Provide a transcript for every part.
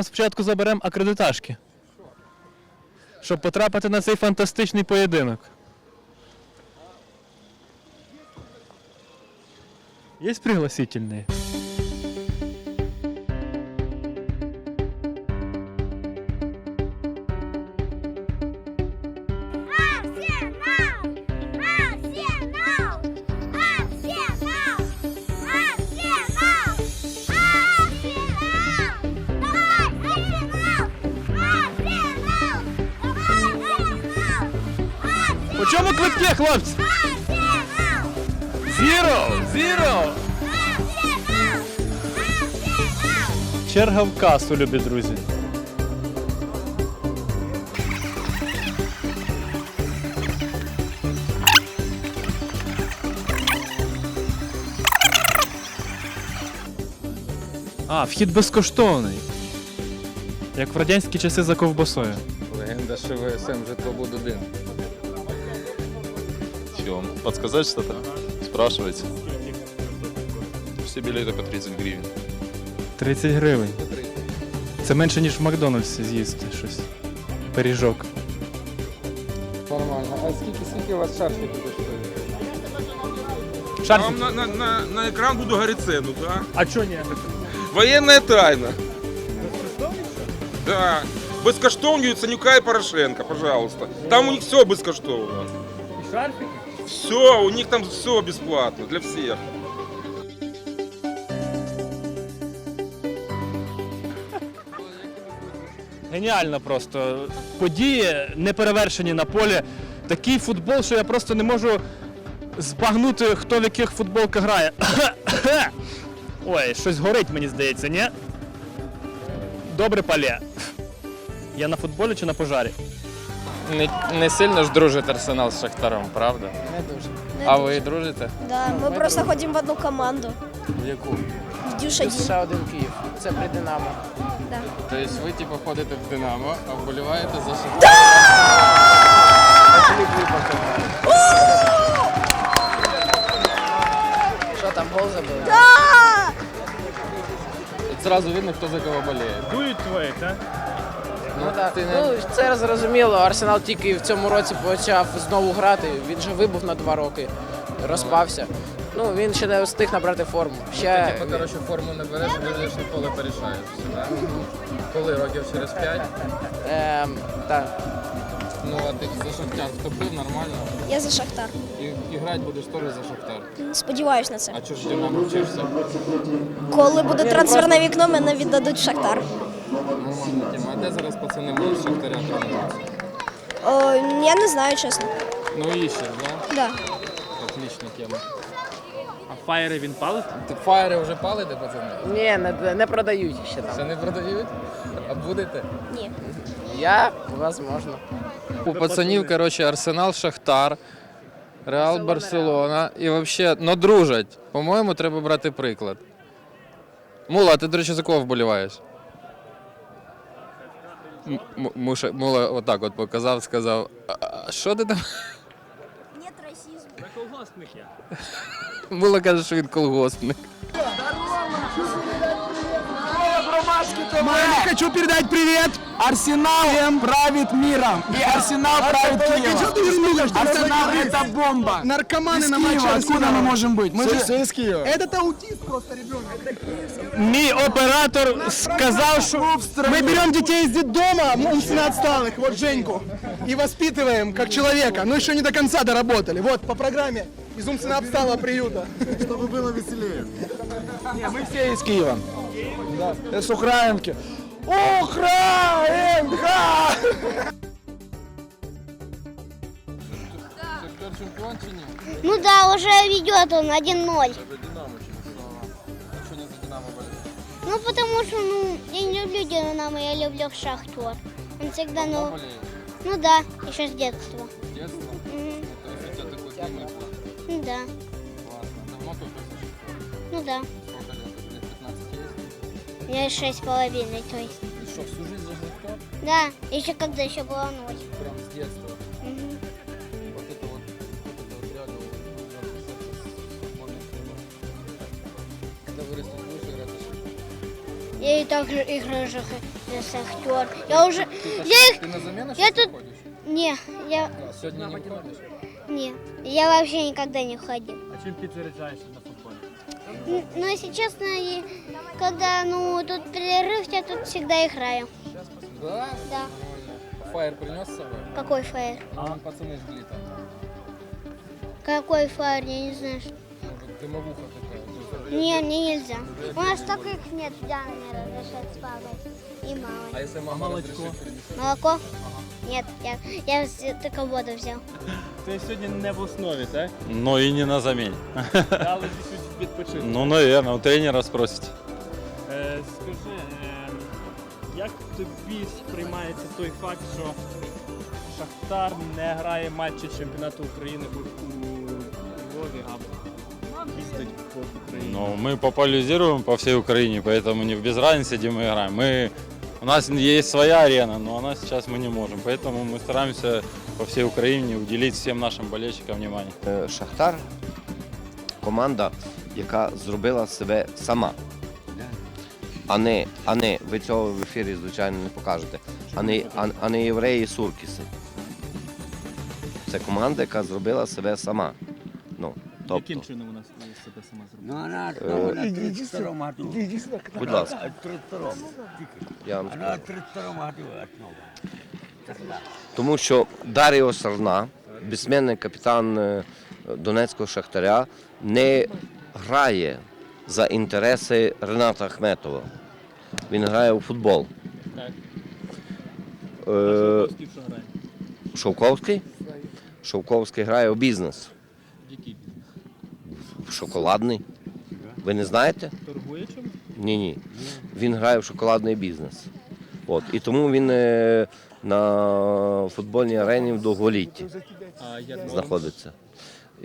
там спочатку заберемо акредиташки. Щоб потрапити на цей фантастичний поєдинок. Є пригласительні? Чому квитки, хлопці? Зіро! Зіро! Черга в касу, любі друзі. А, вхід безкоштовний. Як в радянські часи за ковбасою. Легенда ШВСМ житлобуд 1. Что, вам подсказать что-то? Спрашивайте. Все билеты по 30 гривен. 30 гривень. Це менше, ніж в Макдональдсі з'їсти щось. Пиріжок. Нормально. А скільки скільки у вас шарфів коштує? Я Шарфік. вам на, на, на, на экран буду говорить цену, да? А чого ні? Военная тайна. Да. Безкоштовні Ценюка і Порошенка, пожалуйста. Там у них все безкоштовно. І шарфік? Все, у них там все бесплатно для всех. Геніально просто. Події неперевершені на полі. Такий футбол, що я просто не можу збагнути, хто в яких футболках грає. Ой, щось горить, мені здається, ні? Добре палє. Я на футболі чи на пожарі? Не, не сильно ж дружить Арсенал з Шахтаром, правда? Не дуже. А ви дружите? Да, ми просто ходимо в одну команду. В яку? В Дюша Плюс ще один Київ. Це при Динамо. Да. Тобто ви типу ходите в Динамо, а вболіваєте за Шахтар? Що там гол забили? От Зразу видно, хто за кого боліє. Дують твої, так? Ну, так. не- ну це зрозуміло. Арсенал тільки в цьому році почав знову грати. Він же вибув на два роки, розпався. Ну він ще не встиг набрати форму. Ще Типу, коротше, форму не береш, вийдеш на поле порішаєш. Да? Коли років через 5? ем, так. Ну, а ти за Шахтар втопив нормально. Я за Шахтар. І, і грати будеш теж за Шахтар. Сподіваюсь на це. А чого ж Динамо вчишся? Коли буде трансферне вікно, мене віддадуть в Шахтар. Нормальна тема. А де зараз пацани можуть Шахтаря тренуватися? О, я не знаю, чесно. Ну іще, да? Да. Отлична тема. А фаєри він палить? Ти фаєри вже палите, пацани? Ні, не, не продають ще Ще там. не продають? А будете? Ні. Я, возможно. У пацанів, коротше, Арсенал, Шахтар, Реал, Барселона. І взагалі, ну дружать. По-моєму, треба брати приклад. Мула, а ти, до речі, за кого вболіваєш? Муша, Мула отак от показав, сказав, «А- що ти там? Нет расизму. Колгоспник я. Мула каже, що він колгоспник. Я хочу передать привет. Арсенал правит миром. И Арсенал правит Киевом. Арсенал это бомба. Наркоманы на матче Откуда мы можем быть? Мы же из Киева. Этот аутист просто ребенок. Мій оператор сказав, що Мы берем детей из детдома, умственно отсталых, вот Женьку, и воспитываем как человека. Но еще не до конца доработали. Вот по программе из умственно отсталого приюта. Чтобы было веселее. Не, мы все из Киева. Да. С Украинки. Украинка! Шахтар чемпіон чи ні? Ну да, уже ведет он 1-0. За Динамо чи А що не за Динамо боліти? Ну потому что, ну, я не люблю Динамо, я люблю Шахтер. Он всегда, ну, боліє? ну да, еще с детства. З дитинства? Мгм. Тобто у тебе такий був. Ну да, Класно. Давно тут за Шахтар? ну да. Я шесть с половиной, то есть. И что, всю жизнь за Шахтар? Да, еще когда еще была ночь. Прям с детства. Мгм. Вот это вот, вот это вот реально нужно записаться с футбольным клубом. Когда вырастешь, будешь играть за Шахтар? Я и так же играю же за Шахтер. Я уже... Я их... Ти на заміну Я щось тут- виходиш? Не, я... Сьогодні не виходиш? Не, я вообще никогда не ходил. А чим підзаряджаєшся на футболі? Н- Но, если честно, и когда, ну, тут перерыв, я тут всегда играю. Да? Да. Фаєр принес з собою? Какой фаер? А вон пацани жгли там. Какой фаер? Я не знаю. что- Може, димовуха така. Не, мне нельзя. У нас только их нет, Диана не разрешает с папой и мамой. А якщо мама розрішить принести? Молоко? Нет, я, я вз- только воду взял. Ти сьогодні не в основі, так? Но и не на замене. Дали чуть відпочити. Ну, наверное, у тренера спросите. Е, скажи, е, як тобі сприймається той факт, що Шахтар не грає матчі чемпіонату України у у Львові, а їздить по Україні? Но мы популяризируем по всей Украине, поэтому не без разницы, где мы играем. Мы, у нас есть своя арена, но она сейчас мы не можем. Поэтому мы стараемся по всей Украине уделить всем нашим болельщикам внимание. Е, Шахтар команда, яка зробила себе сама. А не, а не, ви цього в ефірі, звичайно, не покажете, а не, а, а не євреї Суркіси. Це команда, яка зробила себе сама. Ну, тобто, Яким чином вона себе сама зробила? Ну, вона, Е, вона 32 году. будь ласка, 32. я вам Вона скажу. 32 году основа. Тому що Даріо Сарна, безсменний капітан е, Донецького Шахтаря, не грає за інтереси Рената Ахметова. Він грає у футбол. Так. Е, Костів, що грає? Шовковський? Шовковський грає у бізнес. Який? В шоколадний. Ви не знаєте? Торгує чим? Ні, ні. Він грає в шоколадний бізнес. От. І тому він е, на футбольній арені в довголітті А Ярмоленко? знаходиться.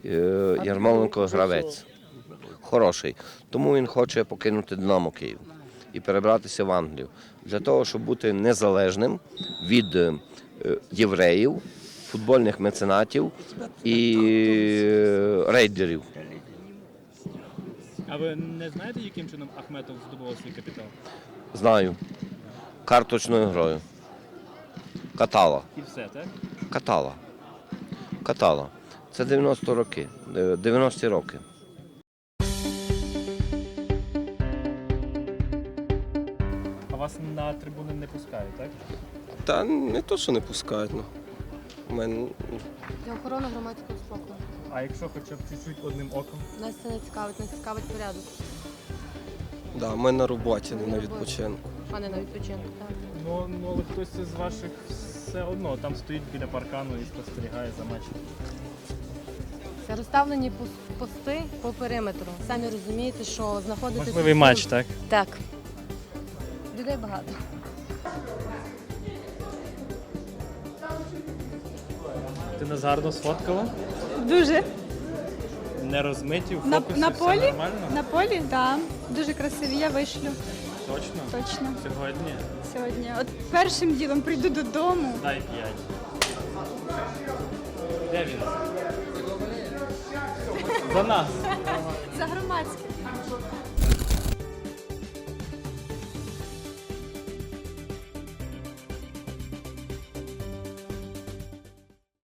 Е, Ярмоленко гравець. Хороший. Тому він хоче покинути Динамо Київ і перебратися в Англію. Для того, щоб бути незалежним від е, євреїв, футбольних меценатів і е, рейдерів. А ви не знаєте, яким чином Ахметов здобував свій капітал? Знаю. Карточною грою. Катала. І все, так? Катала. Катала. Це 90 роки. е, 90-ті роки. А вас на трибуни не пускають, так? Та не то, що не пускають. Ну. У мене Для охорони громадського спокою. А якщо хоча б чуть-чуть одним оком? Нас це не цікавить, нас цікавить порядок, да, ми на роботі, не на відпочинку. а не на відпочинку. Так. Ну, ну але хтось з ваших все одно там стоїть біля паркану і спостерігає за матчем. Це розставлені пос- пости по периметру. Самі розумієте, що знаходитися... Можливий матч, так? Так. Людей багато. Ти нас гарно сфоткала? Дуже. Не розмиті, в На- фокусі на все полі? нормально? На полі, так. Да. Дуже красиві, я вишлю Точно? точно Сьогодні? сьогодні. От першим ділом прийду додому. Дай п'ять. Де він? За нас. За громадське.